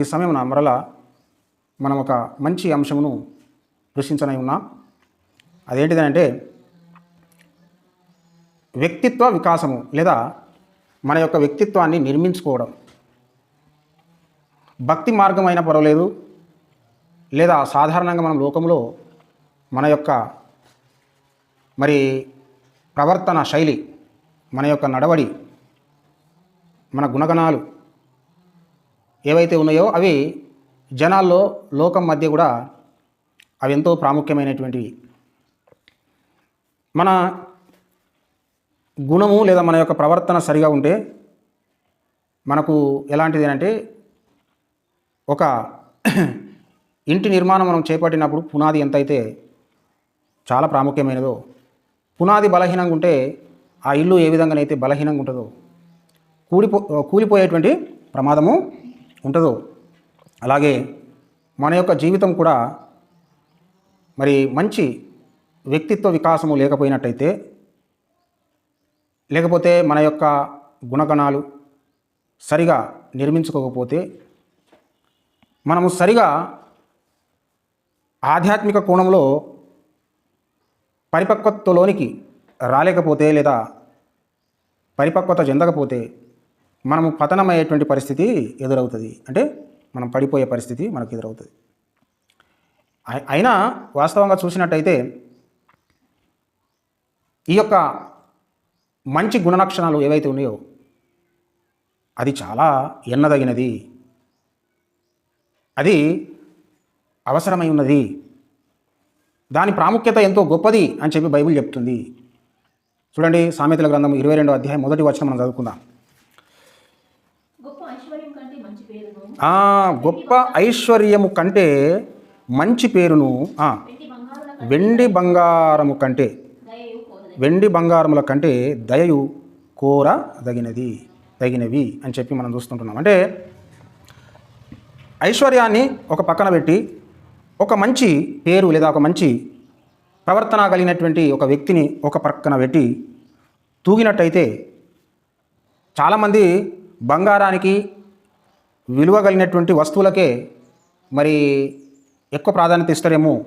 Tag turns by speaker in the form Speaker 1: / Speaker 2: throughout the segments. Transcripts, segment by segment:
Speaker 1: ఈ సమయం మరలా మనం ఒక మంచి అంశమును దృష్టించనై ఉన్నాం. అదేంటిదంటే వ్యక్తిత్వ వికాసము లేదా మన యొక్క వ్యక్తిత్వాన్ని నిర్మించుకోవడం. భక్తి మార్గం అయినా పర్వాలేదు లేదా సాధారణంగా మనం లోకంలో మన యొక్క మరి ప్రవర్తన శైలి మన యొక్క నడవడి మన గుణగణాలు ఏవైతే ఉన్నాయో అవి జనాల్లో లోకం మధ్య కూడా అవి ఎంతో ప్రాముఖ్యమైనటువంటివి. మన గుణము లేదా మన యొక్క ప్రవర్తన సరిగా ఉంటే మనకు ఎలాంటిది అంటే ఒక ఇంటి నిర్మాణం మనం చేపట్టినప్పుడు పునాది ఎంతైతే చాలా ప్రాముఖ్యమైనదో పునాది బలహీనంగా ఉంటే ఆ ఇల్లు ఏ విధంగానైతే బలహీనంగా ఉంటుందో కూలిపో కూలిపోయేటువంటి ప్రమాదము ఉంటుందో. అలాగే మన యొక్క జీవితం కూడా మరి మంచి వ్యక్తిత్వ వికాసము లేకపోయినట్టయితే లేకపోతే మన యొక్క గుణగణాలు సరిగా నిర్మించుకోకపోతే మనము సరిగా ఆధ్యాత్మిక కోణంలో పరిపక్వతలోనికి రాలేకపోతే లేదా పరిపక్వత చెందకపోతే మనము పతనమయ్యేటువంటి పరిస్థితి ఎదురవుతుంది. అంటే మనం పడిపోయే పరిస్థితి మనకు ఎదురవుతుంది. అయినా వాస్తవంగా చూసినట్టయితే ఈ యొక్క మంచి గుణలక్షణాలు ఏవైతే ఉన్నాయో అది చాలా ఎన్నదగినది. అది అవసరమై ఉన్నది. దాని ప్రాముఖ్యత ఎంతో గొప్పది అని చెప్పి బైబిల్ చెప్తుంది. చూడండి సామెతల గ్రంథం ఇరవై రెండో అధ్యాయం మొదటి వచనం మనం చదువుకుందాం
Speaker 2: గొప్ప ఐశ్వర్యం కంటే మంచి పేరును
Speaker 1: ఆ, గొప్ప ఐశ్వర్యము కంటే మంచి పేరును
Speaker 2: వెండి
Speaker 1: బంగారము కంటే వెండి బంగారముల కంటే దయయు కోర దగినది తగినవి అని చెప్పి మనం చూస్తుంటున్నాం. అంటే ఐశ్వర్యాన్ని ఒక పక్కన పెట్టి ఒక మంచి పేరు లేదా ఒక మంచి ప్రవర్తన కలిగినటువంటి ఒక వ్యక్తిని ఒక పక్కన పెట్టి తూగినట్టయితే చాలామంది బంగారానికి విలువ కలిగినటువంటి వస్తువులకే మరి ఎక్కువ ప్రాధాన్యత ఇస్తారేమో.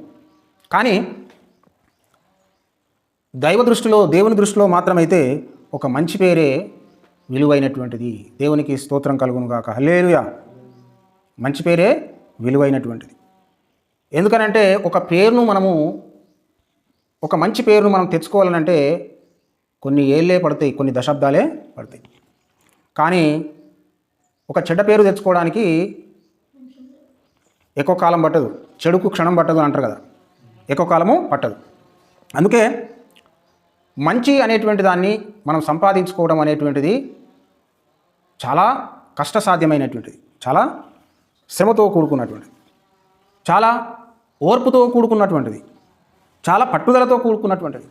Speaker 1: కానీ దైవ దృష్టిలో దేవుని దృష్టిలో మాత్రమైతే ఒక మంచి పేరే విలువైనటువంటిది. దేవునికి స్తోత్రం కలుగును గాక. హల్లేలుయా! మంచి పేరే విలువైనటువంటిది. ఎందుకనంటే ఒక పేరును మనము ఒక మంచి పేరును మనం తెచ్చుకోవాలనంటే కొన్ని ఏళ్ళే పడతాయి కొన్ని దశాబ్దాలే పడతాయి. కానీ ఒక చెడ్డ పేరు తెచ్చుకోవడానికి ఎక్కువ కాలం పట్టదు. చెడుకు క్షణం పట్టదు అంటారు కదా. ఎక్కువ కాలము పట్టదు. అందుకే మంచి అనేటువంటి దాన్ని మనం సంపాదించుకోవడం అనేటువంటిది చాలా కష్టసాధ్యమైనటువంటిది. చాలా శ్రమతో కూడుకున్నటువంటిది. చాలా ఓర్పుతో కూడుకున్నటువంటిది. చాలా పట్టుదలతో కూడుకున్నటువంటిది.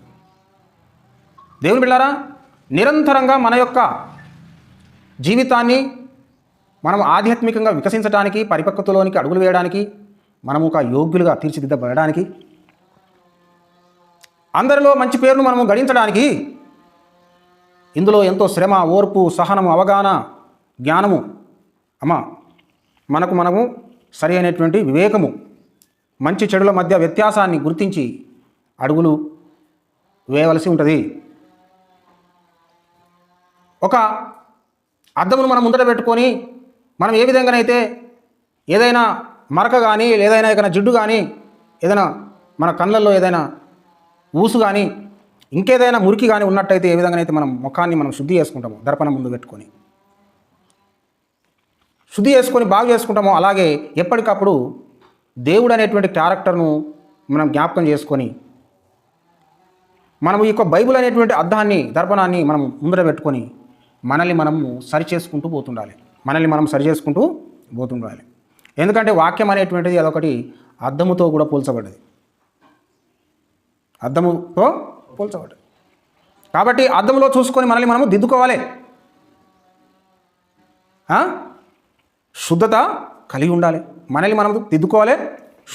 Speaker 1: దేవుని బిళ్ళారా నిరంతరంగా మన యొక్క జీవితాన్ని మనం ఆధ్యాత్మికంగా వికసించడానికి పరిపక్వతలోనికి అడుగులు వేయడానికి మనము ఒక యోగ్యులుగా తీర్చిదిద్దబడడానికి అందరిలో మంచి పేరును మనము గడించడానికి ఇందులో ఎంతో శ్రమ ఓర్పు సహనము అవగాహన జ్ఞానము అమ్మా మనకు మనము సరి అయినటువంటి వివేకము మంచి చెడుల మధ్య వ్యత్యాసాన్ని గుర్తించి అడుగులు వేయవలసి ఉంటుంది. ఒక అద్దమును మనం ముందట పెట్టుకొని మనం ఏ విధంగానైతే ఏదైనా మరక కానీ ఏదైనా ఏదైనా జిడ్డు కానీ ఏదైనా మన కళ్ళల్లో ఏదైనా ఊసు కానీ ఇంకేదైనా మురికి కానీ ఉన్నట్టయితే ఏ విధంగానైతే మనం ముఖాన్ని మనం శుద్ధి చేసుకుంటాము దర్పణం ముందు పెట్టుకొని శుద్ధి చేసుకొని బాగు చేసుకుంటామో అలాగే ఎప్పటికప్పుడు దేవుడు అనేటువంటి క్యారెక్టర్ను మనం జ్ఞాపకం చేసుకొని మనం ఈ యొక్క బైబిల్ అనేటువంటి అర్థాన్ని దర్పణాన్ని మనం ముందర పెట్టుకొని మనల్ని మనము సరి చేసుకుంటూ పోతుండాలి. మనల్ని మనం సరి చేసుకుంటూ పోతుండాలి ఎందుకంటే వాక్యం అనేటువంటిది అదొకటి అర్థముతో కూడా పోల్చబడ్డది. అర్థముతో పోల్చబడ్డది. కాబట్టి అర్థంలో చూసుకొని మనల్ని మనము దిద్దుకోవాలి. శుద్ధత కలిగి ఉండాలి. మనల్ని మనం దిద్దుకోవాలి.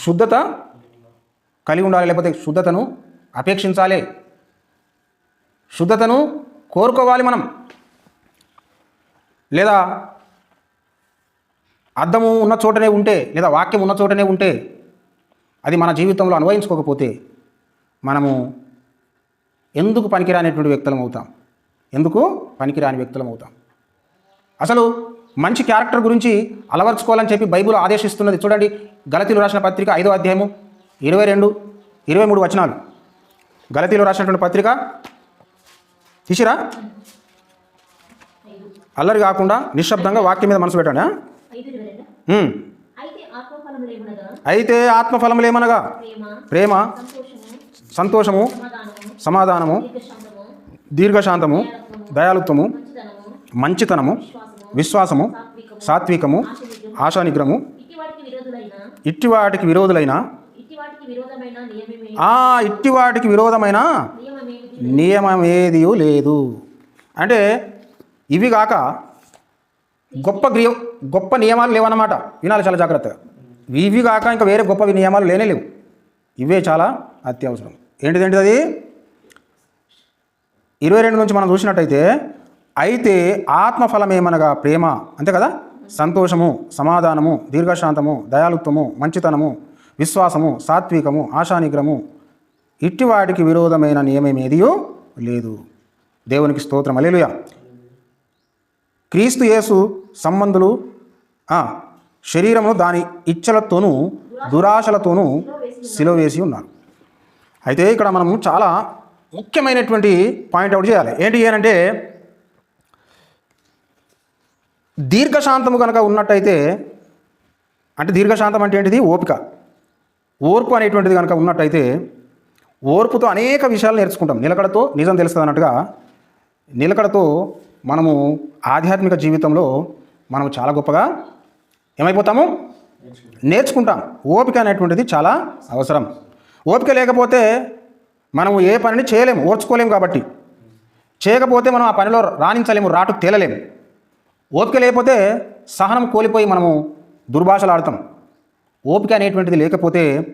Speaker 1: శుద్ధత కలిగి ఉండాలి. లేకపోతే శుద్ధతను అపేక్షించాలి. శుద్ధతను కోరుకోవాలి మనం. లేదా అర్థము ఉన్న చోటనే ఉంటే లేదా వాక్యం ఉన్న చోటనే ఉంటే అది మన జీవితంలో అనువయించుకోకపోతే మనము ఎందుకు పనికిరానిటువంటి వ్యక్తులం అవుతాం? ఎందుకు పనికిరాని వ్యక్తులం అవుతాం? అసలు మంచి క్యారెక్టర్ గురించి అలవర్చుకోవాలని చెప్పి బైబిల్ ఆదేశిస్తున్నది చూడండి. గలతీలు రాసిన పత్రిక ఐదో అధ్యాయము ఇరవై రెండు ఇరవై మూడు వచనాలు. గలతీలు రాసినటువంటి పత్రిక తీసిరా? అల్లరి కాకుండా నిశ్శబ్దంగా వాక్యం మీద మనసు పెట్టండి
Speaker 2: అయితే
Speaker 1: ఆత్మఫలములేమనగా
Speaker 2: ప్రేమ సంతోషము సమాధానము దీర్ఘశాంతము
Speaker 1: దయాలుత్వము
Speaker 2: మంచితనము విశ్వాసము సాత్వికము
Speaker 1: ఆశానిగ్రము
Speaker 2: ఇట్టి వాటికి విరోధులైన?
Speaker 1: ఇట్టి వాటికి
Speaker 2: విరోధమైన నియమమే
Speaker 1: ఆ ఇట్టి వాటికి విరోధమైన
Speaker 2: నియమమేమిటి?
Speaker 1: నియమమేది లేదు. అంటే ఇవి కాక గొప్ప గ్రీవ గొప్ప నియమాలు లేవన్నమాట. వినాలి చాలా జాగ్రత్తగా. ఇవి కాక ఇంకా వేరే గొప్ప నియమాలు లేనే లేవు. ఇవే చాలా అత్యవసరం. ఏంటిదేంటిది అది? ఇరవై రెండు నుంచి మనం చూసినట్టయితే అయితే ఆత్మఫలం ఏమనగా ప్రేమ? అంతే కదా? సంతోషము సమాధానము దీర్ఘశాంతము దయాలుత్వము మంచితనము విశ్వాసము సాత్వికము ఆశానిగ్రము ఇట్టి వాటికి విరోధమైన నియమమేదియో లేదు. దేవునికి స్తోత్రం. అలేలుయా క్రీస్తు యేసు సంబంధులు శరీరము శరీరమును దాని ఇచ్చలతోనూ దురాశలతోనూ సిలువ వేసి ఉన్నారు. అయితే ఇక్కడ మనము చాలా ముఖ్యమైనటువంటి పాయింట్ అవుట్ చేయాలి. ఏంటి అంటే దీర్ఘశాంతము కనుక ఉన్నట్టయితే అంటే దీర్ఘశాంతం అంటే ఏంటిది? ఓపిక. ఓర్పు అనేటువంటిది కనుక ఉన్నట్టయితే ఓర్పుతో అనేక విషయాలు నేర్చుకుంటాం. నిలకడతో నిజం తెలుస్తుంది అన్నట్టుగా నిలకడతో మనము ఆధ్యాత్మిక జీవితంలో మనం చాలా గొప్పగా ఏమైపోతాము? నేర్చుకుంటాం. ఓపిక అనేటువంటిది చాలా అవసరం. ఓపిక లేకపోతే మనము ఏ పనిని చేయలేము ఓర్చుకోలేము కాబట్టి. చేయకపోతే మనం ఆ పనిలో రాణించలేము రాటు తేలలేము. ఓపిక లేకపోతే సహనం కోల్పోయి మనము దుర్భాషలు ఆడతాం ఓపిక అనేటువంటిది లేకపోతే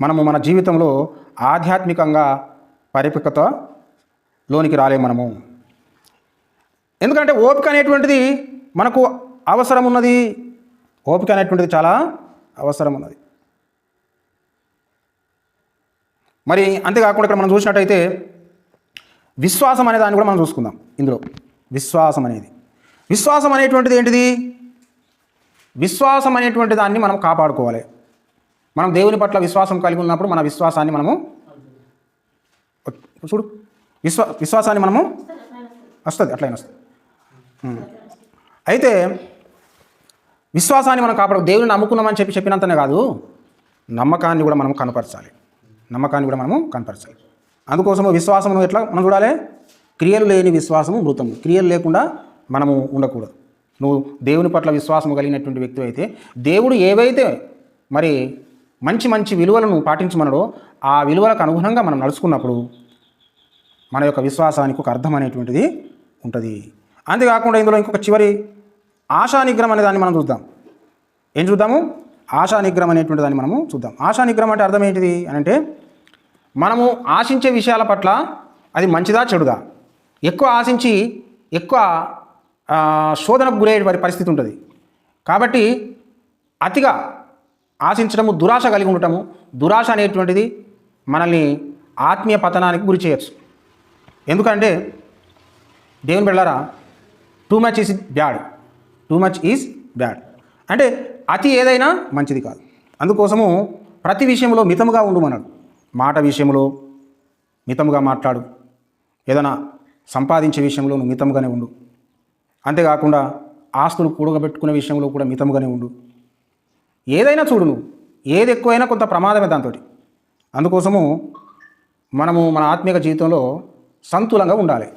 Speaker 1: మనము మన జీవితంలో ఆధ్యాత్మికంగా పరిపక్వత లోనికి రాలేము మనము. ఎందుకంటే ఓపిక అనేటువంటిది మనకు అవసరం ఉన్నది. ఓపిక అనేటువంటిది చాలా అవసరం ఉన్నది. మరి అంతేకాకుండా ఇక్కడ మనం చూసినట్టయితే విశ్వాసం అనే దాన్ని కూడా మనం చూసుకుందాం ఇందులో. విశ్వాసం అనేది. విశ్వాసం అనేటువంటిది ఏంటిది? విశ్వాసం అనేటువంటి దాన్ని మనం కాపాడుకోవాలి. మనం దేవుని పట్ల విశ్వాసం కలిగి ఉన్నప్పుడు మన విశ్వాసాన్ని మనము చూడు. విశ్వా విశ్వాసాన్ని మనము వస్తుంది అట్లయినా వస్తుంది. అయితే విశ్వాసాన్ని మనం కాపాడు దేవుని నమ్ముకున్నామని చెప్పి చెప్పినంతనే కాదు నమ్మకాన్ని కూడా మనం కనపరచాలి. నమ్మకాన్ని కూడా మనము కనపరచాలి. అందుకోసము విశ్వాసము ఎట్లా మనం చూడాలి? క్రియలు లేని విశ్వాసము మృతము. క్రియలు లేకుండా మనము ఉండకూడదు. నువ్వు దేవుని పట్ల విశ్వాసము కలిగినటువంటి వ్యక్తి అయితే దేవుడు ఏవైతే మరి మంచి మంచి విలువలను పాటించమనడో ఆ విలువలకు అనుగుణంగా మనం నడుచుకున్నప్పుడు మన యొక్క విశ్వాసానికి ఒక అర్థం అనేటువంటిది ఉంటుంది. అంతేకాకుండా ఇందులో ఇంకొక చివరి ఆశా నిగ్రహం అనే దాన్ని మనం చూద్దాం. ఏం చూద్దాము? ఆశా నిగ్రహం అనేటువంటి దాన్ని మనము చూద్దాం. ఆశా నిగ్రహం అంటే అర్థం ఏంటిది అని అంటే మనము ఆశించే విషయాల పట్ల అది మంచిదా చెడుదా? ఎక్కువ ఆశించి ఎక్కువ శోధనకు గురయ్యే పరిస్థితి ఉంటుంది. కాబట్టి అతిగా ఆశించడము దురాశ కలిగి ఉండటము దురాశ అనేటువంటిది మనల్ని ఆత్మీయ పతనానికి గురి చేయొచ్చు. ఎందుకంటే దేవుని బిళ్ళారా too much is bad too much is bad అంటే అతి ఏదైనా మంచిది కాదు. అందుకోసము ప్రతి విషయంలో మితముగా ఉండుమన్నాడు మాట విషయంలో మితముగా మాట్లాడు. ఏదైనా సంపాదించే విషయంలో నువ్వు మితంగానే ఉండు. అంతేకాకుండా ఆస్తులు కూడగబెట్టుకునే విషయంలో కూడా మితముగానే ఉండు. ఏదైనా చూడు నువ్వు. ఏది ఎక్కువైనా కొంత ప్రమాదమే దాంతో అందుకోసము మనము మన ఆత్మీయ జీవితంలో సంతులంగా ఉండాలి.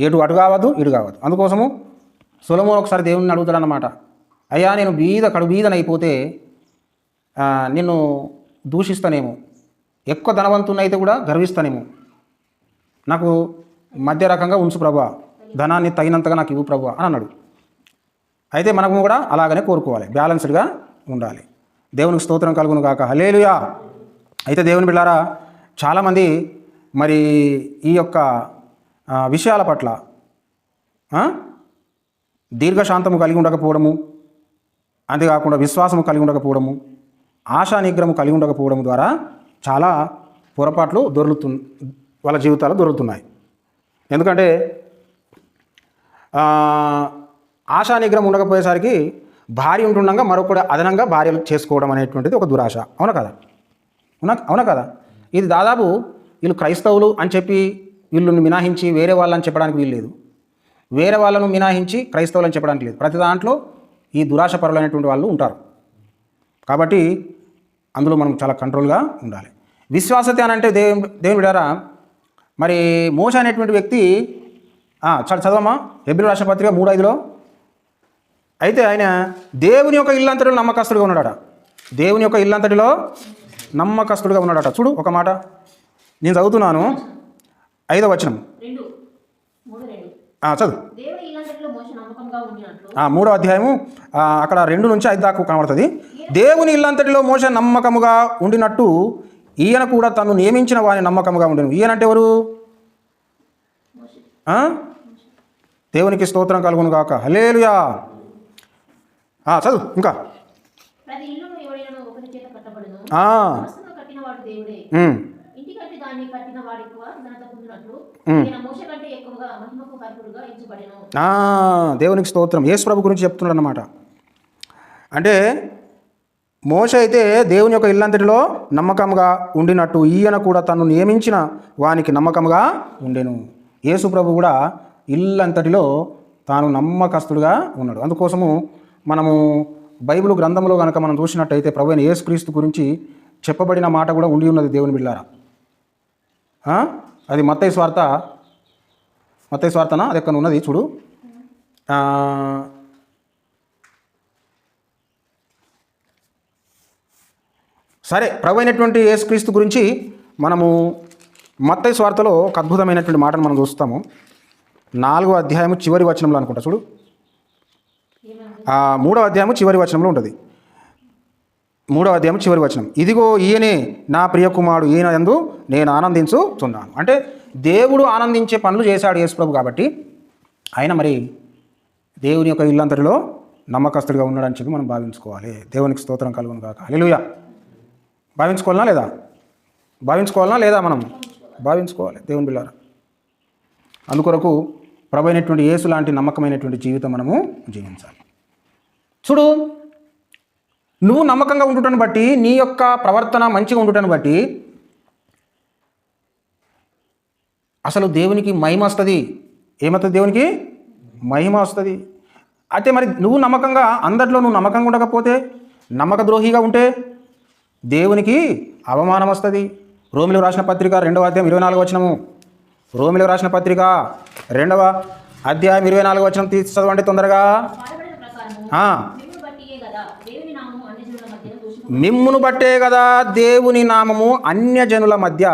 Speaker 1: ఎటు అటు కావద్దు ఇటు కావద్దు. అందుకోసము సులభం ఒకసారి దేవుణ్ణి అడుగుతాడనమాట అయ్యా నేను బీద కడు బీదనైపోతే నిన్ను దూషిస్తానేమో. ఎక్కువ ధనవంతున్నైతే కూడా గర్విస్తానేమో. నాకు మధ్య రకంగా ఉంచు ప్రభా ధనాన్ని తగినంతగా నాకు ఇవ్వు ప్రభా అని అన్నాడు. అయితే మనము కూడా అలాగనే కోరుకోవాలి బ్యాలెన్స్డ్గా ఉండాలి. దేవునికి స్తోత్రం కలుగును కాక హలేలుయా అయితే దేవుని బిళ్ళారా చాలామంది మరి ఈ యొక్క విషయాల పట్ల దీర్ఘశాంతము కలిగి ఉండకపోవడము అంతేకాకుండా విశ్వాసము కలిగి ఉండకపోవడము ఆశానిగ్రహము కలిగి ఉండకపోవడం ద్వారా చాలా పొరపాట్లు దొరుకుతు వాళ్ళ జీవితాలు దొరుకుతున్నాయి ఎందుకంటే ఆశానిగ్రహం ఆశా ఉండకపోయేసరికి భార్య ఉంటుండగా మరొకటి అదనంగా భార్యలు చేసుకోవడం అనేటువంటిది ఒక దురాశ. అవునా కదా? అవునా అవునా కదా? ఇది దాదాపు వీళ్ళు క్రైస్తవులు అని చెప్పి వీళ్ళని మినహాయించి వేరే వాళ్ళని చెప్పడానికి వీల్లేదు వేరే వాళ్ళను మినహాయించి క్రైస్తవులని చెప్పడానికి లేదు. ప్రతి దాంట్లో ఈ దురాశ పరులైనటువంటి వాళ్ళు ఉంటారు. కాబట్టి అందులో మనం చాలా కంట్రోల్గా ఉండాలి. విశ్వాసత అని అంటే దేవు దేవుని బిడారా మరి మోస అనేటువంటి వ్యక్తి చాలా చదవమా ఎబ్రిల్ రాష్ట్రపత్రిక మూడు ఐదులో అయితే ఆయన దేవుని యొక్క ఇల్లంతటిలో నమ్మకస్తుడిగా ఉన్నాడట. దేవుని యొక్క ఇల్లంతటిలో నమ్మకస్తుడిగా ఉన్నాడట. చూడు ఒక మాట నేను చదువుతున్నాను. ఐదో వచనం. చదువు.
Speaker 2: నమ్మకంగా
Speaker 1: మూడో అధ్యాయము అక్కడ రెండు నుంచి ఐదు దాకా కనబడుతుంది. దేవుని ఇల్లంతటిలో మోస నమ్మకముగా ఉండినట్టు ఈయన కూడా తను నియమించిన వాని నమ్మకముగా ఉండను. ఈయన అంటే ఎవరు? దేవునికి స్తోత్రం కలుగును గాక. హలేలుయా చదువు ఇంకా.
Speaker 2: మోస
Speaker 1: దేవునికి స్తోత్రం. యేసు ప్రభు గురించి చెప్తున్నాడు అన్నమాట అంటే మోష అయితే దేవుని యొక్క ఇల్లంతటిలో నమ్మకంగా ఉండినట్టు ఈయన కూడా తను నియమించిన వానికి నమ్మకంగా ఉండెను. యేసు ప్రభు కూడా ఇల్లంతటిలో తాను నమ్మకస్తుడుగా ఉన్నాడు. అందుకోసము మనము బైబిల్ గ్రంథంలో కనుక మనం చూసినట్టయితే ప్రభు అయిన యేసుక్రీస్తు గురించి చెప్పబడిన మాట కూడా ఉండి ఉన్నది దేవుని బిళ్ళారా? అది మత్తయ్య స్వార్థ. మత్తయ్య స్వార్థనా? అది ఎక్కడ ఉన్నది? చూడు. సరే ప్రభు అయినటువంటి యేసుక్రీస్తు గురించి మనము మత్తయ్య స్వార్థలో ఒక అద్భుతమైనటువంటి మాటను మనం చూస్తాము. నాలుగో అధ్యాయము చివరి వచనంలో అనుకుంటా చూడు. మూడో అధ్యాయము చివరి వచనంలో ఉంటుంది. మూడవ అధ్యాయం చివరి వచనం. ఇదిగో ఈయనే నా ప్రియకుమారుడు ఈయన ఎందు నేను ఆనందించుతున్నాను అంటే దేవుడు ఆనందించే పనులు చేశాడు యేసుప్రభు కాబట్టి ఆయన మరి దేవుని యొక్క ఇల్లంతటిలో నమ్మకస్తుడిగా ఉన్నాడని చెప్పి మనం భావించుకోవాలి. దేవునికి స్తోత్రం కలుగును కాక అలెలుయా భావించుకోవాలనా లేదా? భావించుకోవాలనా లేదా మనం? భావించుకోవాలి. దేవుని బిళ్ళారా. అందుకొరకు ప్రభు అయినటువంటి యేసు లాంటి నమ్మకమైనటువంటి జీవితం మనము జీవించాలి. చూడు నువ్వు నమ్మకంగా ఉండుటను బట్టి నీ యొక్క ప్రవర్తన మంచిగా ఉండుటను బట్టి అసలు దేవునికి మహిమ వస్తుంది. ఏమవుతుంది దేవునికి? మహిమ వస్తుంది. అయితే మరి నువ్వు నమ్మకంగా అందరిలో నువ్వు నమ్మకంగా ఉండకపోతే నమ్మక ద్రోహిగా ఉంటే దేవునికి అవమానం వస్తుంది. రోమిలో రాసిన పత్రిక రెండవ అధ్యాయం ఇరవై నాలుగు వచనము. రోమిలో రాసిన పత్రిక రెండవ అధ్యాయం ఇరవై నాలుగు వచనం తీసి చదవండి తొందరగా
Speaker 2: పాడబడిన ప్రకారము
Speaker 1: ఆ,
Speaker 2: మిమ్మును బట్టియే కదా దేవుని నామము అన్ని జనుల మధ్య దూషింపు
Speaker 1: మిమ్మును బట్టే కదా దేవుని నామము అన్యజనుల మధ్య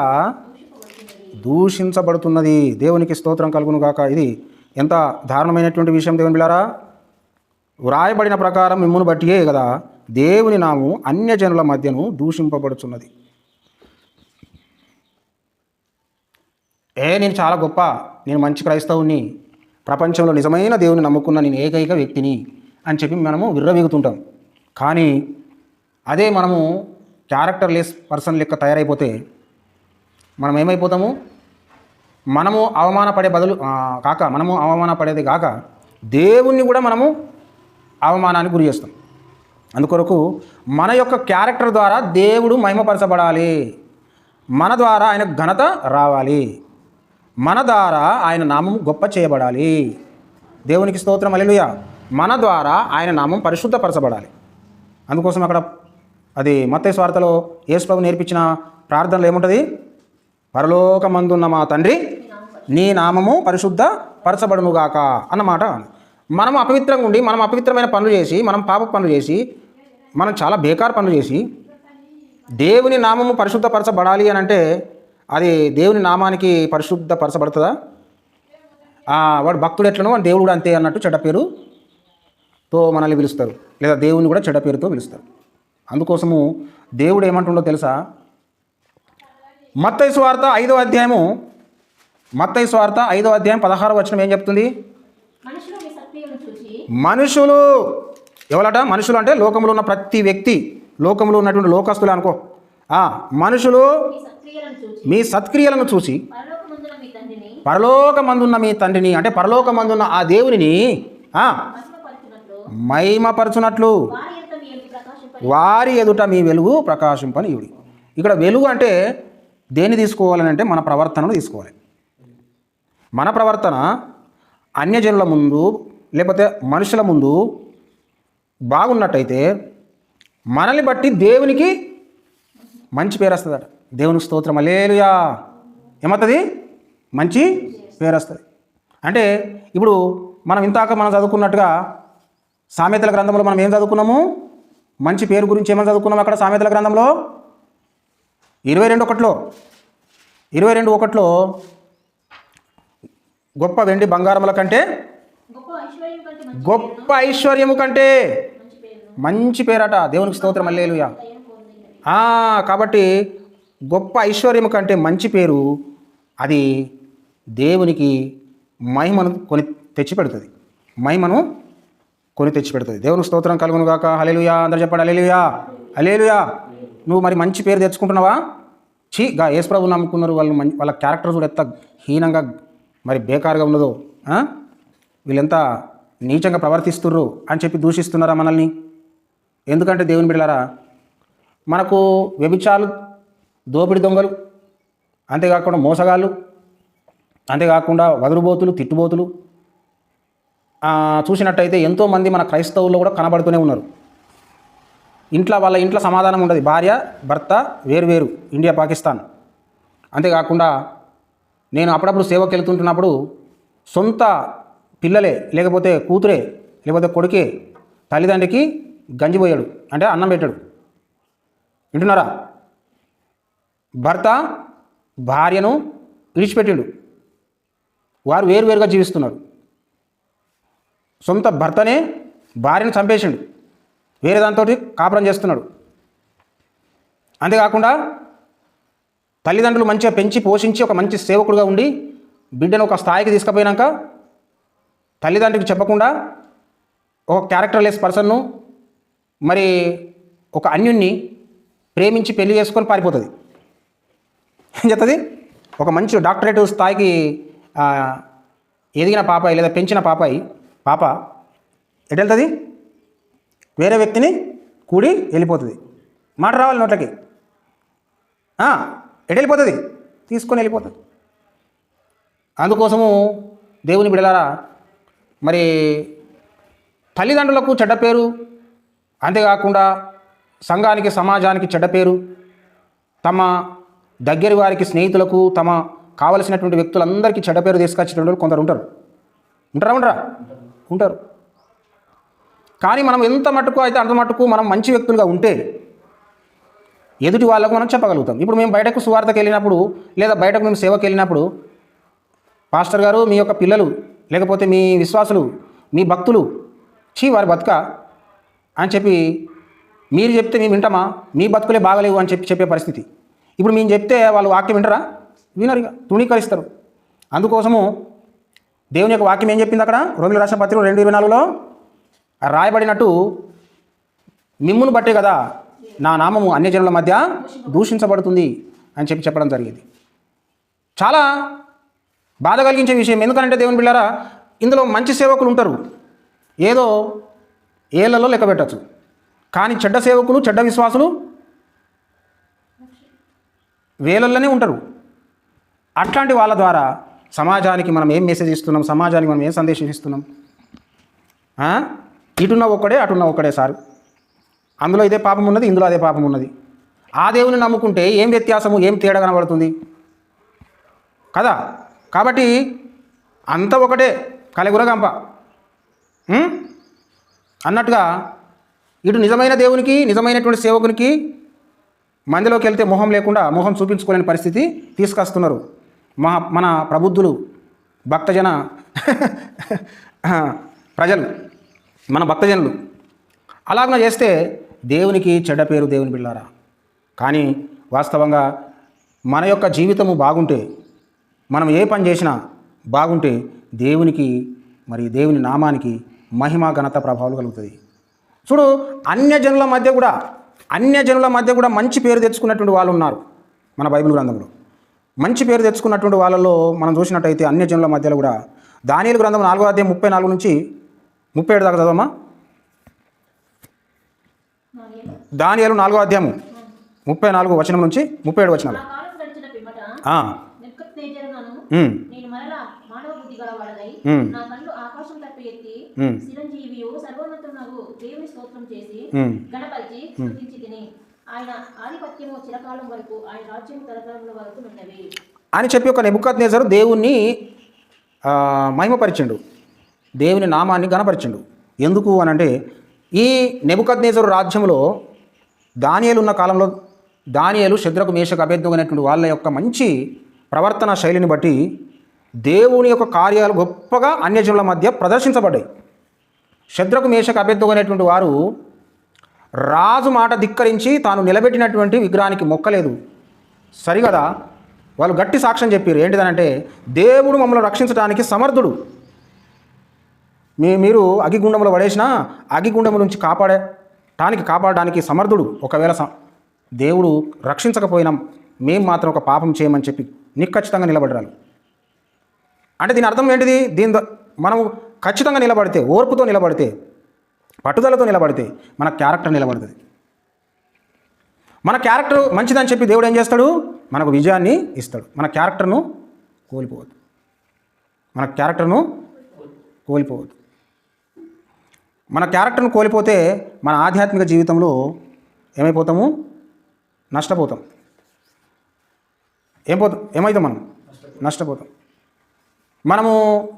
Speaker 1: దూషించబడుతున్నది. దేవునికి స్తోత్రం కలుగును గాక. ఇది ఎంత దారుణమైనటువంటి విషయం దేవుని బిళ్ళారా? వ్రాయబడిన ప్రకారం మిమ్మును బట్టియే కదా దేవుని నాము అన్యజనుల మధ్యను దూషింపబడుతున్నది ఏ నేను చాలా గొప్ప నేను మంచి క్రైస్తవుని ప్రపంచంలో నిజమైన దేవుని నమ్ముకున్న నేను ఏకైక వ్యక్తిని అని చెప్పి మనము విర్రవీగుతుంటాం. కానీ అదే మనము క్యారెక్టర్ లెస్ పర్సన్ లెక్క తయారైపోతే మనం ఏమైపోతాము మనము అవమానపడే బదులు కాక మనము అవమానపడేది కాక దేవుణ్ణి కూడా మనము అవమానానికి గురి చేస్తాం. అందుకొరకు మన యొక్క క్యారెక్టర్ ద్వారా దేవుడు మహిమపరచబడాలి. మన ద్వారా ఆయన ఘనత రావాలి. మన ద్వారా ఆయన నామం గొప్ప చేయబడాలి. దేవునికి స్తోత్రం అలెలుయ మన ద్వారా ఆయన నామం పరిశుద్ధపరచబడాలి. అందుకోసం అక్కడ అది మత్తయి స్వార్థలో యేసుప్రభు నేర్పించిన ప్రార్థనలు ఏముంటుంది? పరలోకమందున్న మా తండ్రి నీ నామము పరిశుద్ధ పరచబడునుగాక అన్నమాట. మనం అపవిత్రంగా ఉండి మనం అపవిత్రమైన పనులు చేసి మనం పాప పనులు చేసి మనం చాలా బేకార్ పనులు చేసి దేవుని నామము పరిశుద్ధపరచబడాలి అని అంటే అది దేవుని నామానికి పరిశుద్ధపరచబడుతుందా? వాడు భక్తుడు ఎట్లనో వాడు దేవుడు కూడా అంతే అన్నట్టు చెడ్డ పేరుతో మనల్ని పిలుస్తారు. లేదా దేవుని కూడా చెడ్డ పేరుతో పిలుస్తారు. అందుకోసము దేవుడు ఏమంటుండో తెలుసా? మత్తయి స్వార్థ ఐదో అధ్యాయము మత్తయి స్వార్థ ఐదో అధ్యాయం పదహారు వచనం ఏం చెప్తుంది?
Speaker 2: మనుషులు
Speaker 1: ఎవరట మనుషులు అంటే లోకంలో ఉన్న ప్రతి వ్యక్తి లోకంలో ఉన్నటువంటి లోకస్తులు అనుకో. మనుషులు
Speaker 2: మీ సత్క్రియలను
Speaker 1: చూసి పరలోకమందున్న మీ తండ్రిని అంటే పరలోకమందున్న ఆ దేవునిని
Speaker 2: మహిమపరచునట్లు వారి
Speaker 1: ఎదుట మీ వెలుగు ప్రకాశింపని ఇవి ఇక్కడ వెలుగు అంటే దేన్ని తీసుకోవాలని అంటే మన ప్రవర్తనను తీసుకోవాలి. మన ప్రవర్తన అన్యజనుల ముందు లేకపోతే మనుషుల ముందు బాగున్నట్టయితే మనల్ని బట్టి దేవునికి మంచి పేరు వస్తుందట. దేవునికి స్తోత్రం. అలేలుయా ఏమవుతుంది? మంచి పేరు వస్తుంది. అంటే ఇప్పుడు మనం ఇంతాక మనం చదువుకున్నట్టుగా సామెతల గ్రంథంలో మనం ఏం చదువుకున్నాము? మంచి పేరు గురించి ఏమని చదువుకున్నాం అక్కడ సామెతల గ్రంథంలో? ఇరవై రెండు ఒకటిలో ఇరవై రెండు ఒకటిలో గొప్ప వెండి బంగారముల కంటే
Speaker 2: గొప్ప
Speaker 1: ఐశ్వర్యము కంటే
Speaker 2: మంచి
Speaker 1: పేరట. దేవునికి స్తోత్రం ఆ, కాబట్టి గొప్ప ఐశ్వర్యము కంటే మంచి పేరు అది దేవునికి మహిమను కొని తెచ్చిపెడుతుంది. మహిమను కొని తెచ్చిపెడుతుంది. దేవుని స్తోత్రం కలుగును గాక. హలేలుయా అందరు చెప్పండి అలేలుయా అలేలుయా నువ్వు మరి మంచి పేరు తెచ్చుకుంటున్నావా? చీ గా యేసుప్రభు నమ్ముకున్నారు. వాళ్ళు మంచి వాళ్ళ క్యారెక్టర్ కూడా ఎంత హీనంగా మరి బేకారుగా ఉన్నదో వీళ్ళెంత నీచంగా ప్రవర్తిస్తుర్రు అని చెప్పి దూషిస్తున్నారా మనల్ని? ఎందుకంటే దేవుని బిడ్డలారా మనకు వ్యభిచారులు దోపిడి దొంగలు అంతేకాకుండా మోసగాళ్ళు అంతేకాకుండా వదురుబోతులు తిట్టుబోతులు చూసినట్టయితే ఎంతోమంది మన క్రైస్తవుల్లో కూడా కనబడుతూనే ఉన్నారు. ఇంట్లో వాళ్ళ ఇంట్లో సమాధానం ఉండదు. భార్య భర్త వేరు వేరు ఇండియా పాకిస్తాన్. అంతేకాకుండా నేను అప్పుడప్పుడు సేవకి వెళ్తుంటున్నప్పుడు సొంత పిల్లలే లేకపోతే కూతురే లేకపోతే కొడుకే తల్లిదండ్రికి గంజిపోయాడు అంటే అన్నం పెట్టాడు. వింటున్నారా? భర్త భార్యను విడిచిపెట్టిండు. వారు వేరువేరుగా జీవిస్తున్నారు. సొంత భర్తనే భార్యను చంపేసిండు. వేరే దాంతో కాపురం చేస్తున్నాడు. అంతేకాకుండా తల్లిదండ్రులు మంచిగా పెంచి పోషించి ఒక మంచి సేవకుడుగా ఉండి బిడ్డను ఒక స్థాయికి తీసుకుపోయినాక తల్లిదండ్రులకు చెప్పకుండా ఒక క్యారెక్టర్లెస్ పర్సన్ను మరి ఒక అన్యుణ్ణి ప్రేమించి పెళ్ళి చేసుకొని పారిపోతుంది. ఏం చెప్తుంది ఒక మంచి డాక్టరేట్ స్థాయికి ఎదిగిన పాపాయి లేదా పెంచిన పాపాయి పాప ఎటు వెళ్తుంది వేరే వ్యక్తిని కూడి వెళ్ళిపోతుంది. మాట రావాలి నోట్లకి. ఎటెళ్ళిపోతుంది? ఎటు వెళ్ళిపోతుంది తీసుకొని వెళ్ళిపోతుంది. అందుకోసము దేవుని బిడలారా మరి తల్లిదండ్రులకు చెడ్డ పేరు అంతేకాకుండా సంఘానికి సమాజానికి చెడ్డ పేరు తమ దగ్గర వారికి స్నేహితులకు తమ కావలసినటువంటి వ్యక్తులందరికీ చెడ్డ పేరు తీసుకొచ్చేటువంటి వాళ్ళు కొందరు ఉంటారు. ఉంటారా ఉండరా? ఉంటారు కానీ మనం ఎంత మటుకు అయితే అంత మటుకు మనం మంచి వ్యక్తులుగా ఉంటే ఎదుటి వాళ్ళకు మనం చెప్పగలుగుతాం. ఇప్పుడు మేము బయటకు సువార్తకు వెళ్ళినప్పుడు లేదా బయటకు మేము సేవకు వెళ్ళినప్పుడు పాస్టర్ గారు మీ యొక్క పిల్లలు లేకపోతే మీ విశ్వాసులు మీ భక్తులు చీ వారి బతుక అని చెప్పి మీరు చెప్తే మేము వింటామా? మీ బతుకులే బాగలేవు అని చెప్పి చెప్పే పరిస్థితి. ఇప్పుడు మేము చెప్తే వాళ్ళు వాక్యం వింటారా? వినరుగా తృణీకరిస్తారు. అందుకోసము దేవుని యొక్క వాక్యం ఏం చెప్పింది అక్కడ? రోమిల రాసిన పత్రిక రెండు ఇరవై నాలుగులో? రాయబడినట్టు మిమ్మును బట్టే కదా నా నామము అన్యజనుల మధ్య దూషించబడుతుంది అని చెప్పి చెప్పడం జరిగింది. చాలా బాధ కలిగించే విషయం. ఎందుకంటే దేవుని బిళ్ళారా ఇందులో మంచి సేవకులు ఉంటారు. ఏదో ఏళ్ళలో లెక్క పెట్టచ్చు. కానీ చెడ్డ సేవకులు చెడ్డ విశ్వాసులు వేలల్లోనే ఉంటారు. అట్లాంటి వాళ్ళ ద్వారా సమాజానికి మనం ఏం మెసేజ్ ఇస్తున్నాం? సమాజానికి మనం ఏం సందేశం ఇస్తున్నాం? ఇటున్న ఒక్కడే అటున్న ఒక్కడే సార్. అందులో ఇదే పాపం ఉన్నది ఇందులో అదే పాపం ఉన్నది. ఆ దేవుని నమ్ముకుంటే ఏం వ్యత్యాసము ఏం తేడా కనబడుతుంది? కదా? కాబట్టి అంత ఒకటే కలగురగంప. అన్నట్టుగా ఇటు నిజమైన దేవునికి నిజమైనటువంటి సేవకునికి మందిలోకి వెళ్తే మొహం లేకుండా మొహం చూపించుకోలేని పరిస్థితి తీసుకొస్తున్నారు. మా మన ప్రబుద్ధులు భక్తజన ప్రజలు మన భక్తజనులు. అలాగ చేస్తే దేవునికి చెడ్డ పేరు దేవుని బిళ్ళారా? కానీ వాస్తవంగా మన యొక్క జీవితము బాగుంటే మనం ఏ పని చేసినా బాగుంటే దేవునికి మరి దేవుని నామానికి మహిమ ఘనత ప్రభావాలు కలుగుతుంది చూడు అన్యజనుల మధ్య కూడా అన్యజనుల మధ్య కూడా మంచి పేరు తెచ్చుకున్నటువంటి వాళ్ళు ఉన్నారు మన బైబిల్ గ్రంథంలో. మంచి పేరు తెచ్చుకున్నటువంటి వాళ్ళలో మనం చూసినట్టయితే అన్యజనుల మధ్యలో కూడా దానియలు గ్రంథం నాలుగో అధ్యాయం ముప్పై నాలుగు నుంచి ముప్పై ఏడు దాకా చదవమ్మా. దానియలు నాలుగో అధ్యాయము ముప్పై నాలుగు వచనం నుంచి ముప్పై ఏడు వచనాలు.
Speaker 2: ఆయన ఆధిపత్యము చిరకాలం వరకు ఆయన రాజ్యం తరతరముల వరకు ఉన్నవి
Speaker 1: అని చెప్పి ఒక నెబుకత్ నేజరు దేవుణ్ణి మహిమపరిచిండు. దేవుని నామాన్ని గణపరిచిండు ఎందుకు అని అంటే ఈ నెబుకత్ నేజరు రాజ్యంలో దానియలు ఉన్న కాలంలో దానియలు శద్రకు మేషకు అభేద్యం అనేటువంటి వాళ్ళ యొక్క మంచి ప్రవర్తన శైలిని బట్టి దేవుని యొక్క కార్యాలు గొప్పగా అన్యజనుల మధ్య ప్రదర్శించబడ్డాయి. శద్రకు మేషకు అభ్యర్థం అనేటువంటి వారు రాజు మాట ధిక్కరించి తాను నిలబెట్టినటువంటి విగ్రహానికి మొక్కలేదు. సరిగదా? వాళ్ళు గట్టి సాక్ష్యం చెప్పారు ఏంటిదనంటే దేవుడు మమ్మల్ని రక్షించడానికి సమర్థుడు. మీ మీరు అగ్గిగుండంలో పడేసినా అగిగుండం నుంచి కాపాడటానికి కాపాడడానికి సమర్థుడు. ఒకవేళ స- దేవుడు రక్షించకపోయినా మేము మాత్రం ఒక పాపం చేయమని చెప్పి నిఖచ్చితంగా నిలబడరాలి. అంటే దీని అర్థం ఏంటిది? దీని మనము ఖచ్చితంగా నిలబడితే ఓర్పుతో నిలబడితే పట్టుదలతో నిలబడితే మన క్యారెక్టర్ నిలబడుతుంది. మన క్యారెక్టర్ మంచిదని చెప్పి దేవుడు ఏం చేస్తాడు? మనకు విజయాన్ని ఇస్తాడు. మన క్యారెక్టర్ను కోల్పోవద్దు. మన క్యారెక్టర్ను కోల్పోవద్దు. మన క్యారెక్టర్ను కోల్పోతే మన ఆధ్యాత్మిక జీవితంలో ఏమైపోతాము? నష్టపోతాం. ఏం పోతాం? ఏమవుతాం మనం? నష్టపోతాం. మనము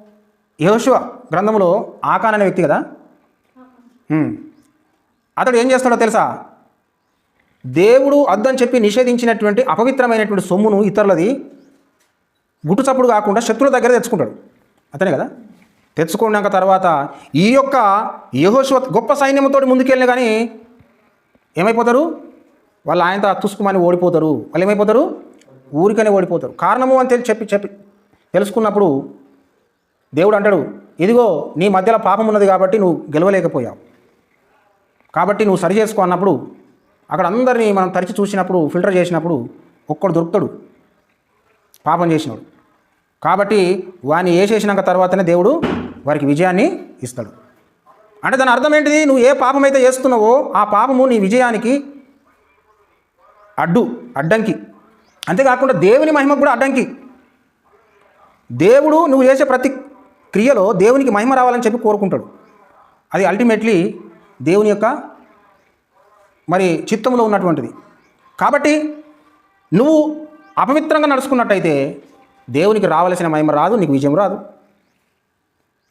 Speaker 1: యహోశివ గ్రంథంలో ఆకాన్ అనే వ్యక్తి కదా? అతడు ఏం చేస్తాడో తెలుసా? దేవుడు అద్దని చెప్పి నిషేధించినటువంటి అపవిత్రమైనటువంటి సొమ్మును ఇతరులది గుట్టు చప్పుడు కాకుండా శత్రువుల దగ్గర తెచ్చుకుంటాడు. అతనే కదా? తెచ్చుకున్నాక తర్వాత ఈ యొక్క యహోశ్వ గొప్ప సైన్యంతో ముందుకెళ్ళిన కానీ ఏమైపోతారు? వాళ్ళు ఆయనతో తుసుకుమని ఓడిపోతారు. వాళ్ళు ఏమైపోతారు? ఊరికనే ఓడిపోతారు. కారణము అని తెలిసి చెప్పి చెప్పి తెలుసుకున్నప్పుడు దేవుడు అంటాడు ఇదిగో నీ మధ్యలో పాపం ఉన్నది కాబట్టి నువ్వు గెలవలేకపోయావు. కాబట్టి నువ్వు సరి చేసుకో అన్నప్పుడు అక్కడ అందరినీ మనం తరిచి చూసినప్పుడు ఫిల్టర్ చేసినప్పుడు ఒక్కడు దొరుకుతాడు. పాపం చేసినాడు. కాబట్టి వాని వేసేసినాక తర్వాతనే దేవుడు వారికి విజయాన్ని ఇస్తాడు. అంటే దాని అర్థం ఏంటిది? నువ్వు ఏ పాపం అయితే చేస్తున్నావో ఆ పాపము నీ విజయానికి అడ్డు అడ్డంకి. అంతేకాకుండా దేవుని మహిమకు కూడా అడ్డంకి. దేవుడు నువ్వు చేసే ప్రతి క్రియలో దేవునికి మహిమ రావాలని చెప్పి కోరుకుంటాడు. అది అల్టిమేట్లీ దేవుని యొక్క మరి చిత్తంలో ఉన్నటువంటిది. కాబట్టి నువ్వు అపవిత్రంగా నడుచుకున్నట్టయితే దేవునికి రావలసిన మహిమ రాదు నీకు విజయం రాదు.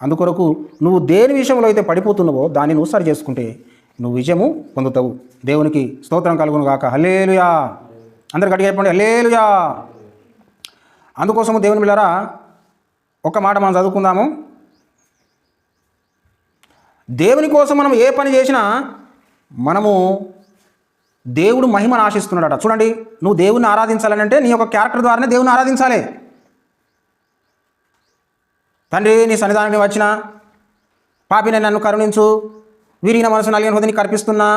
Speaker 1: అందుకొరకు నువ్వు దేని విషయంలో అయితే పడిపోతున్నావో దాన్ని నువ్వు సరి చేసుకుంటే నువ్వు విజయము పొందుతావు. దేవునికి స్తోత్రం కలుగును గాక. హల్లేలుయా. అందరికి అడిగి చెప్పండి హల్లేలుయా. అందుకోసము దేవుని బిళ్ళారా ఒక మాట మనం చదువుకుందాము. దేవుని కోసం మనం ఏ పని చేసినా మనము దేవుడు మహిమను ఆశిస్తున్నాడట. చూడండి నువ్వు దేవుని ఆరాధించాలని అంటే నీ యొక్క క్యారెక్టర్ ద్వారానే దేవుని ఆరాధించాలి. తండ్రి నీ సన్నిధానానికి వచ్చిన పాపిని నన్ను కరుణించు విరిగిన మనసు నలిగిన హృదయని కర్పిస్తున్నా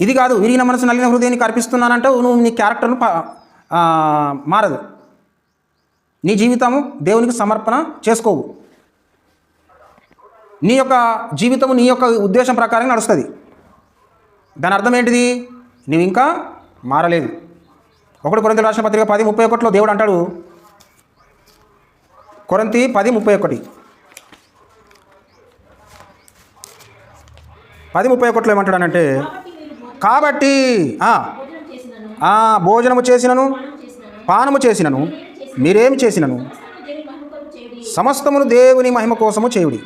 Speaker 1: ఇది కాదు విరిగిన మనసు నలిగిన హృదయాన్ని కర్పిస్తున్నానంటే నువ్వు నీ క్యారెక్టర్ను మారదు. నీ జీవితము దేవునికి సమర్పణ చేసుకోవు. నీ యొక్క జీవితము నీ యొక్క ఉద్దేశం ప్రకారం నడుస్తుంది. దాని అర్థం ఏంటిది? నువ్వు ఇంకా మారలేదు. ఒకటి కొరంతి రాసిన పత్రిక పది ముప్పై ఒకటిలో దేవుడు అంటాడు కొరంతి పది ముప్పై ఒకటి. పది ముప్పై ఒకటిలో ఏమంటాడనంటే
Speaker 2: కాబట్టి
Speaker 1: కాబట్టి భోజనము చేసినను పానము చేసినను మీరేమి చేసినను?
Speaker 2: సమస్తము
Speaker 1: సమస్తమును దేవుని మహిమ కోసము చేయుడి.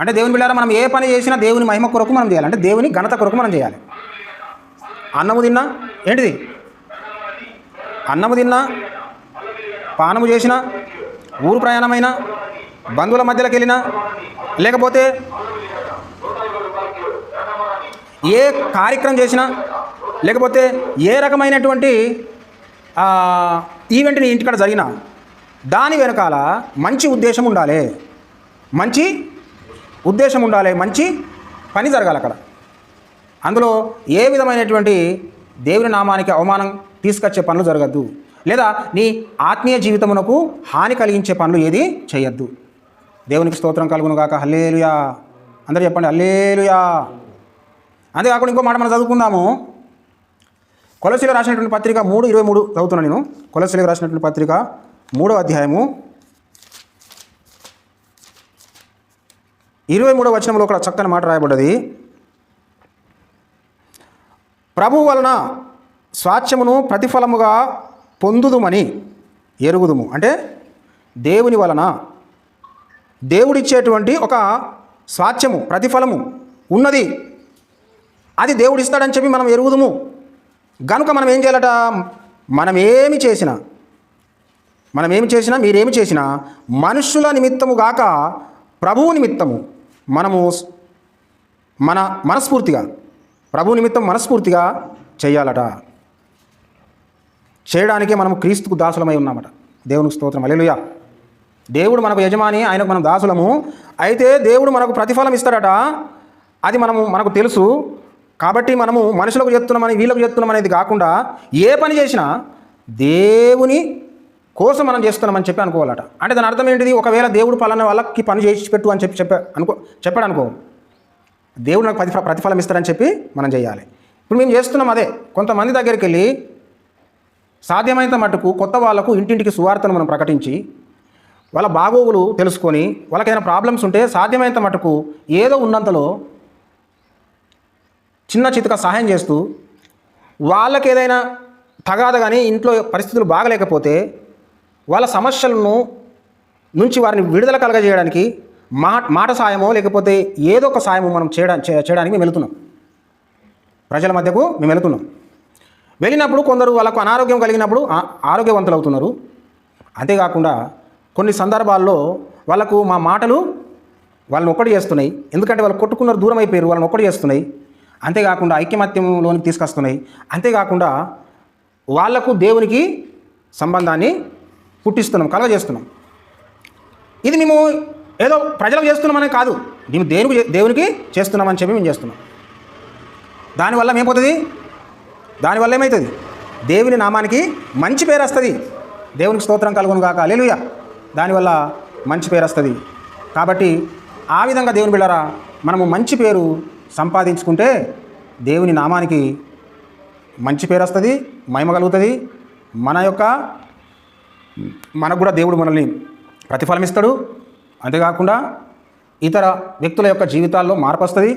Speaker 1: అంటే దేవుని బిడ్డారా మనం ఏ పని చేసినా దేవుని మహిమ కొరకు మనం చేయాలి. అంటే దేవుని ఘనత కొరకు మనం చేయాలి. అన్నము తిన్నా ఏంటిది? అన్నము తిన్నా పానము చేసినా ఊరు ప్రయాణమైన బంధువుల మధ్యలోకి వెళ్ళినా లేకపోతే ఏ కార్యక్రమం చేసినా లేకపోతే ఏ రకమైనటువంటి ఈవెంట్ని ఇంటికాడ జరిగినా దాని వెనకాల మంచి ఉద్దేశం ఉండాలి. మంచి ఉద్దేశం ఉండాలి మంచి పని జరగాలి అక్కడ. అందులో ఏ విధమైనటువంటి దేవుని నామానికి అవమానం తీసుకొచ్చే పనులు జరగద్దు. లేదా నీ ఆత్మీయ జీవితమునకు హాని కలిగించే పనులు ఏది చేయొద్దు. దేవునికి స్తోత్రం కలుగును గాక. హల్లేలుయా. అందరూ చెప్పండి హల్లేలుయా. అంతేకాకుండా ఇంకో మాట మనం చదువుకుందాము. కొలసీలో రాసినటువంటి పత్రిక మూడు ఇరవై మూడు చదువుతున్నాను నేను. కొలసీలో రాసినటువంటి పత్రిక మూడో అధ్యాయము ఇరవై మూడవ వచనంలో ఒక చక్కని మాట రాయబడ్డది. ప్రభు వలన స్వాచ్ఛమును ప్రతిఫలముగా పొందుదుమని ఎరుగుదుము. అంటే దేవుని వలన దేవుడిచ్చేటువంటి ఒక స్వాచ్ఛము ప్రతిఫలము ఉన్నది. అది దేవుడు ఇస్తాడని చెప్పి మనం ఎరుగుదుము. గనుక మనం ఏం చేయాలట? మనం ఏమి చేసినా మనం ఏమి చేసినా మీరేమి చేసినా మనుషుల నిమిత్తము గాక ప్రభువు నిమిత్తము మనము మన మనస్ఫూర్తిగా ప్రభు నిమిత్తం మనస్ఫూర్తిగా చేయాలట. చేయడానికే మనం క్రీస్తుకు దాసులమై ఉన్నామట. దేవునికి స్తోత్రం. అలెలుయా దేవుడు మనకు యజమాని ఆయనకు మనం దాసులము. అయితే దేవుడు మనకు ప్రతిఫలం ఇస్తాడట. అది మనము మనకు తెలుసు. కాబట్టి మనము మనుషులకు చెప్తున్నామని వీళ్ళకు చెప్తున్నాం అనేది కాకుండా ఏ పని చేసినా దేవుని కోసం మనం చేస్తున్నామని చెప్పి అనుకోవాలట. అంటే దాని అర్థం ఏంటిది? ఒకవేళ దేవుడు పలానా వాళ్ళకి పని చేసి పెట్టు అని చెప్పి చెప్పా అనుకో చెప్పాడు అనుకో దేవుడు నాకు ప్రతిఫ ప్రతిఫలం ఇస్తారని చెప్పి మనం చేయాలి. ఇప్పుడు మేము చేస్తున్నాం అదే. కొంతమంది దగ్గరికి వెళ్ళి సాధ్యమైనంత మటుకు కొత్త వాళ్ళకు ఇంటింటికి సువార్తను మనం ప్రకటించి వాళ్ళ బాగోగులు తెలుసుకొని వాళ్ళకి ఏదైనా ప్రాబ్లమ్స్ ఉంటే సాధ్యమైనంత మటుకు ఏదో ఉన్నంతలో చిన్న చితక సహాయం చేస్తూ వాళ్ళకి ఏదైనా తగాద కానీ ఇంట్లో పరిస్థితులు బాగలేకపోతే వాళ్ళ సమస్యలను నుంచి వారిని విడుదల కలగజేయడానికి మా మాట సాయమో లేకపోతే ఏదో ఒక సాయమో మనం చేయడానికి చేయడానికి మేము వెళుతున్నాం. ప్రజల మధ్యకు మేము వెళుతున్నాం. వెళ్ళినప్పుడు కొందరు వాళ్ళకు అనారోగ్యం కలిగినప్పుడు ఆ- ఆరోగ్యవంతులు అవుతున్నారు అంతేకాకుండా కొన్ని సందర్భాల్లో వాళ్ళకు మా మాటలు వాళ్ళని ఒక్కటి చేస్తున్నాయి. ఎందుకంటే వాళ్ళు కొట్టుకున్నారు దూరం అయిపోయారు వాళ్ళని ఒక్కటి చేస్తున్నాయి. అంతేకాకుండా ఐక్యమత్యంలోనికి తీసుకొస్తున్నాయి. అంతేకాకుండా వాళ్ళకు దేవునికి సంబంధాన్ని పుట్టిస్తున్నాం కలగజేస్తున్నాం. ఇది మేము ఏదో ప్రజలకు చేస్తున్నామనే కాదు మేము దేవునికి దేవునికి చేస్తున్నామని చెప్పి మేము చేస్తున్నాం. దానివల్ల ఏమవుతుంది దానివల్ల ఏమవుతుంది దేవుని నామానికి మంచి పేరు వస్తుంది. దేవునికి స్తోత్రం కలుగును కాక లేలుయ దానివల్ల మంచి పేరు వస్తుంది. కాబట్టి ఆ విధంగా దేవుని బిళ్ళరా మనము మంచి పేరు సంపాదించుకుంటే దేవుని నామానికి మంచి పేరు వస్తుంది మహిమ కలుగుతుంది. మన యొక్క మనకు కూడా దేవుడు మనల్ని ప్రతిఫలం ఇస్తాడు అంతేకాకుండా ఇతర వ్యక్తుల యొక్క జీవితాల్లో మార్పు వస్తుంది.